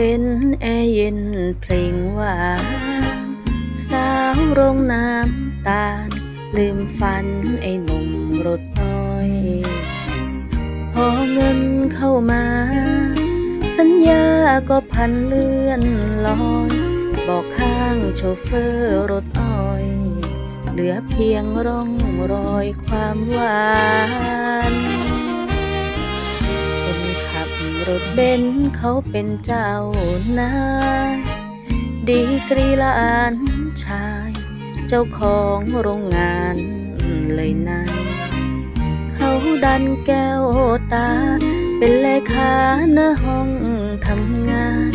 เบนแอร์เย็นเพลงหวานสาวโรงน้ำตาล ลืมฝันไอ้หนุ่มรถอ้อย พอเงินเข้ามา สัญญาก็พันเลื่อนลอย บอกข้างโชเฟอร์รถอ้อย เหลือเพียงร่องรอยความหวาน รถเบนเขาเป็นเจ้านายดีกรีลานชาย เจ้าของโรงงานเลยนะเขาดันแก้วตา เป็นเลขาเนื้อห้องทำงาน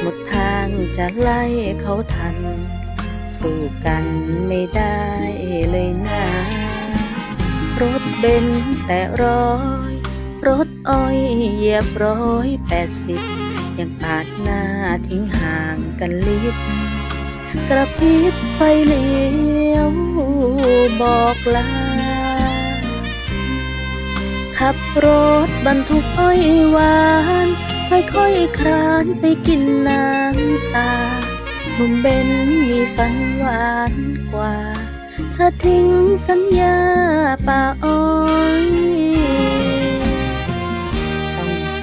หมดทางจะไล่เขาทัน สู้กันไม่ได้เลยนะรถเบนแต่ร้อย รถอ้อยเหยียบร้อยแปดสิบยังปาดหน้าทิ้งห่างกันลิบกระพริบไฟเลี้ยวบอกลา ขับรถบรรทุกอ้อยหวาน ค่อยๆคลานไปกินน้ำตาหนุ่มเบนมีฝันหวานกว่า ถ้าทิ้งสัญญาป่าอ้อย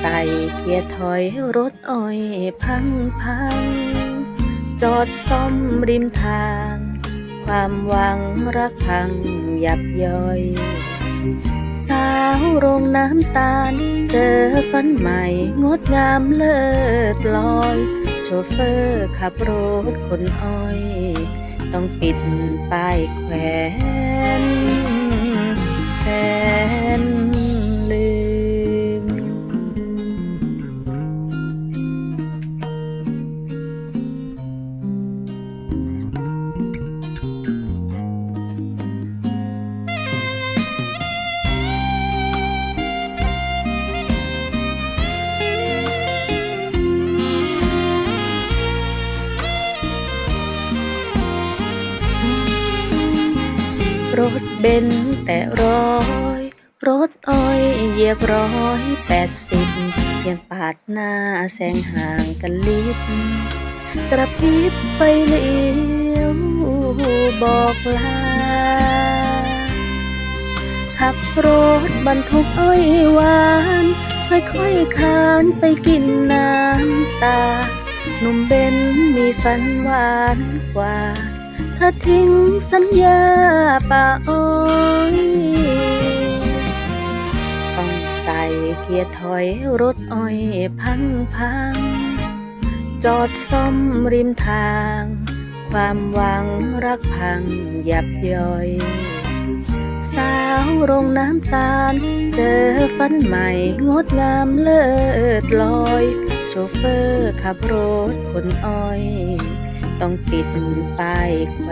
ส่เกียร์ถอยรถอ้อยพังพัง จอดซ่อมริมทาง ความหวังรักพังยับย่อย สาวโรงน้ำตาล เจอฝันใหม่งดงามเลิศลอย โชเฟอร์ขับรถคนอ้อย ต้องปิดป้ายแขวน รถเบนแต่ร้อย รถอ้อยเหยียบร้อยแปดสิบยังปาดหน้าแสงห่างกันลิบกระพริบไฟเลี้ยวบอกลาขับรถบรรทุกอ้อยหวาน ค่อยๆคานไปกินน้ำตาหนุ่มเบนมีฝันหวานกว่า ถ้าทิ้งสัญญาป่าอ้อยต้องใส่เกียร์ถอยรถอ้อยพังพัง จอดซ่อมริมทาง ความหวังรักพังยับย่อยสาวโรงน้ำตาล เจอฝันใหม่งดงามเลิศลอย โชเฟอร์ขับรถคนอ้อย ต้องปิดป้ายแขว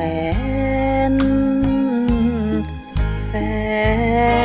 นแฟน